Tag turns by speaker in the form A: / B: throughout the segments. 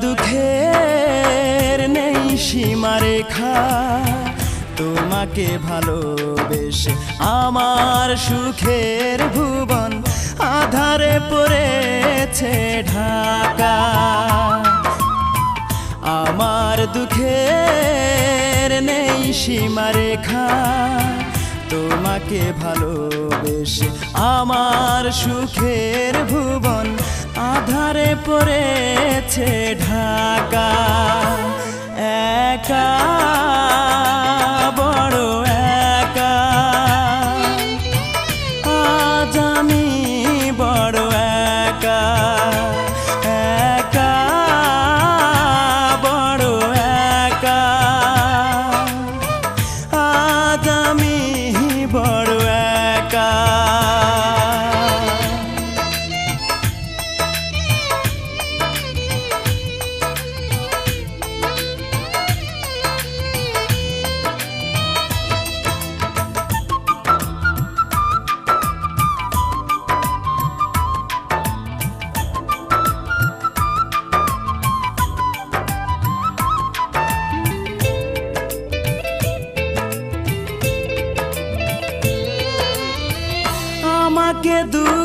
A: দুঃখের নেই সীমারেখা তোমাকে ভালোবেসে আমার সুখের ভুবন আধারে পড়েছে ঢাকা। আমার দুঃখের নেই সীমারেখা তোমাকে ভালোবেসে আমার সুখের ভুবন আধারে পড়েছে ঢাকা একা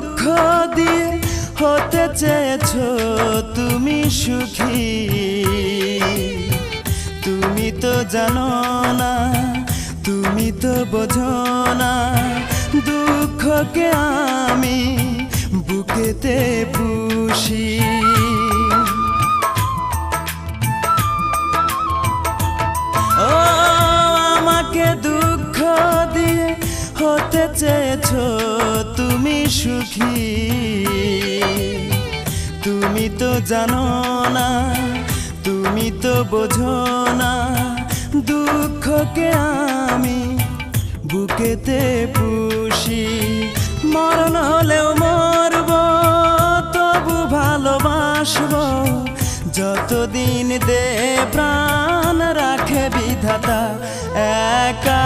A: দুঃখ দিয়ে হতে চেয়েছ তুমি সুখী। তুমি তো জানো না, তুমি তো বোঝো না দুঃখকে আমি বুকেতে পুষি। ও, আমাকে দুঃখ দিয়ে হতে চেয়েছো সুখী। তুমি তো জানো না, তুমি তো বোঝো না দুঃখকে আমি বুকেতে পুষি। মরণ হলেও মরব, তবু ভালোবাসবো। যতদিন দে প্রাণ রাখে বিধাতা, একা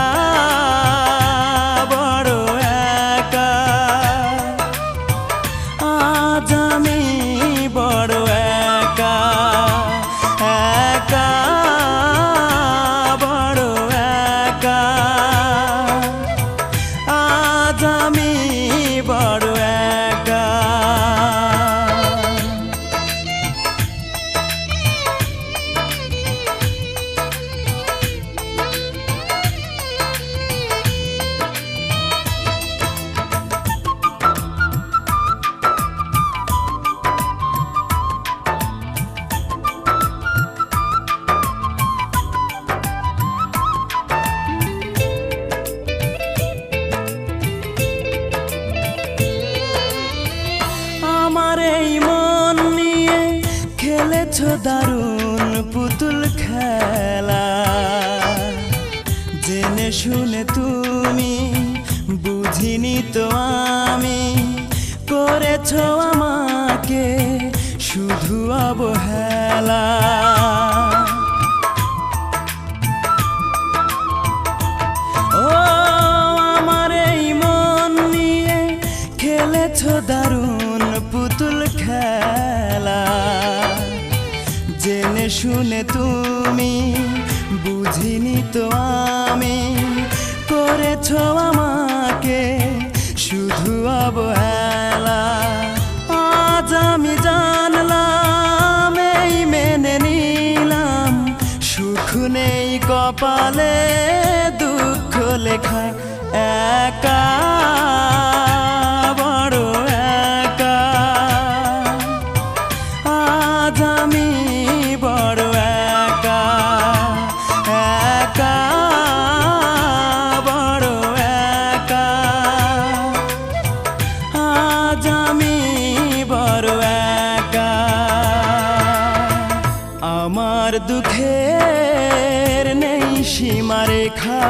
A: খেলেছ দারুণ পুতুল খেলা। জেনে শুনে তুমি, বুঝিনি তো আমি। করেছ আমাকে শুধু অবহেলা। ও, আমার এই মন নিয়ে খেলেছ দারুণ পুতুল খেলা। শুনে তুমি, বুঝিনি তো আমি। করেছ আমাকে শুধু অবহেলা। আজ আমি জানলাম, এই মেনে নিলাম। সুখ নেই কপালে, দুঃখ লেখা একা, বড় একা। আজ আমি দুঃখের নেই সীমারেখা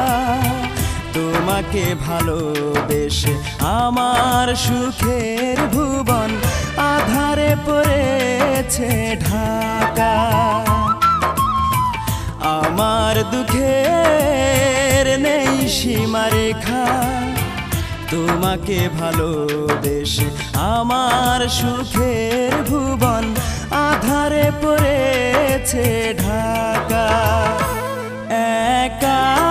A: তোমাকে ভালোবেসে আমার সুখের ভুবন আধারে পড়েছে ঢাকা। আমার দুঃখের নেই সীমারেখা তোমাকে ভালোবেসে আমার সুখের ভুবন আধারে গেছে ঢাকা। একা